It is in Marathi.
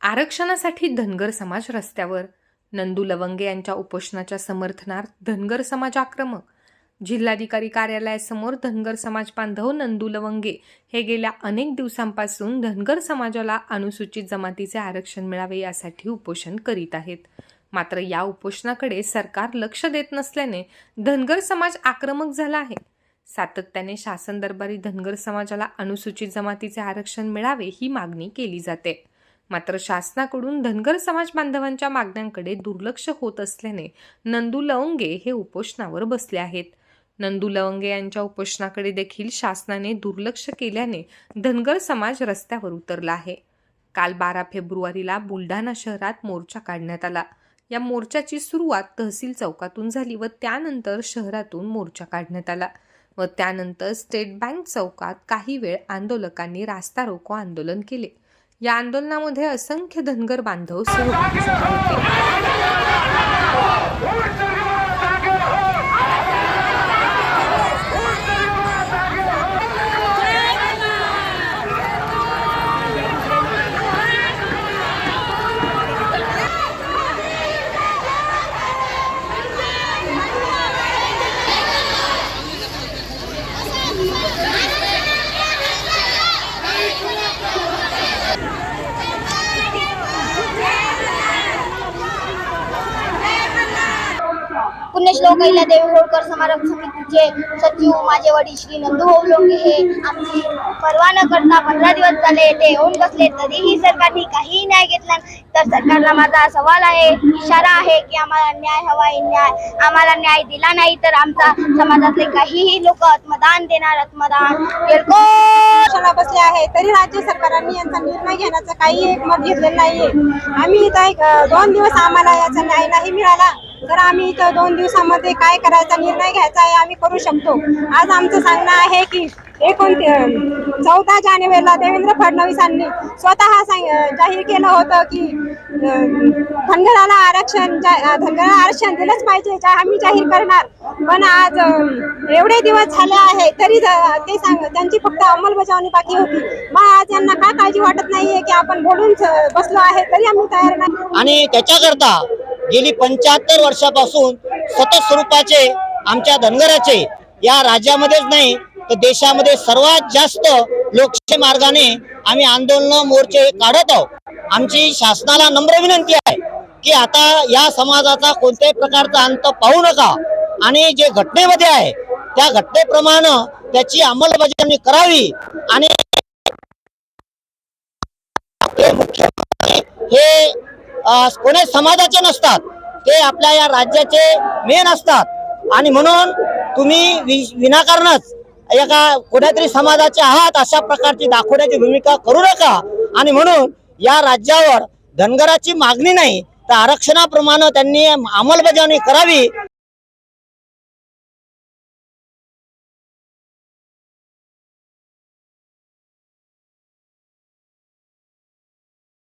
आरक्षणासाठी धनगर समाज रस्त्यावर नंदू लवंगे यांच्या उपोषणाच्या समर्थनार्थ धनगर समाज आक्रमक. जिल्हाधिकारी कार्यालयासमोर धनगर समाज बांधव नंदू लवंगे हे गेल्या अनेक दिवसांपासून धनगर समाजाला अनुसूचित जमातीचे आरक्षण मिळावे यासाठी उपोषण करीत आहेत. मात्र या उपोषणाकडे सरकार लक्ष देत नसल्याने धनगर समाज आक्रमक झाला आहे. सातत्याने शासन दरबारी धनगर समाजाला अनुसूचित जमातीचे आरक्षण मिळावे ही मागणी केली जाते. मात्र शासनाकडून धनगर समाज बांधवांच्या मागण्यांकडे दुर्लक्ष होत असल्याने नंदू लवंगे हे उपोषणावर बसले आहेत. नंदू लवंगे यांच्या उपोषणाकडे देखील शासनाने दुर्लक्ष केल्याने धनगर समाज रस्त्यावर उतरला आहे. काल बारा फेब्रुवारीला बुलढाणा शहरात मोर्चा काढण्यात आला. या मोर्चाची सुरुवात तहसील चौकातून झाली व त्यानंतर शहरातून मोर्चा काढण्यात आला. व त्यानंतर स्टेट बँक चौकात काही वेळ आंदोलकांनी रास्ता रोको आंदोलन केले. या आंदोलनामध्ये असंख्य धनगर बांधव सहभागी झाले होते. पुण्यश्लोक देवी होळकर समारंभ समितीचे सचिव माझे वडील श्री नंदुभाऊ लोके हे आमची परवा न करता पंधरा दिवस झाले ते येऊन बसले तरीही सरकारने काहीही न्याय घेतला तर सरकारला माझा सवाल आहे इशारा आहे की आम्हाला न्याय हवा आहे न्याय आम्हाला न्याय दिला नाही तर आमचा समाजातले काहीही लोक आत्मदान देणार आत्मदान बसले आहे तरी राज्य सरकारांनी यांचा निर्णय घेण्याचं काही एक मत घेतलेलं नाहीये. आम्ही इथं दोन दिवस आम्हाला याचा न्याय नाही मिळाला. तर आम्ही इथं दोन दिवसामध्ये काय करायचा निर्णय घ्यायचा आहे आम्ही करू शकतो. आज आमचं सांगणं आहे की एकोण चौदा जानेवारीला देवेंद्र फडणवीसांनी स्वतः सांग जाहीर केलं होतं की धनगराला आरक्षण धनगराला आरक्षण दिलंच पाहिजे आम्ही जाहीर करणार. पण आज एवढे दिवस झाले आहे तरी ते सांग त्यांची फक्त अंमलबजावणी बाकी होती. मग आज यांना का काळजी वाटत नाहीये की आपण बोलून बसलो आहे तरी आम्ही तयार नाही. आणि त्याच्याकरता गेली पंच्याहत्तर वर्षापासून सतत स्वरूपाचे आमच्या धनगराचे या राज्यामध्येच नाही तर देशामध्ये सर्वात जास्त लोकशाही मार्गाने आम्ही आंदोलन मोर्चे काढत आहोत. आमची शासनाला नम्र विनंती आहे की आता या समाजाचा कोणत्याही प्रकारचा अंत पाहू नका. आणि जे घटनेमध्ये आहे त्या घटनेप्रमाणे त्याची अंमलबजावणी करावी आणि हे कोणी समाजाचे नसतात. ते आपल्या या राज्याचे मेन असतात. आणि म्हणून तुम्ही वि- विनाकारणच एका कोणत्यातरी समाजाचे आहात अशा प्रकारची दाखवण्याची भूमिका करू नका. आणि म्हणून या राज्यावर धनगराची मागणी नाही तर आरक्षणाप्रमाणे त्यांनी अंमलबजावणी करावी.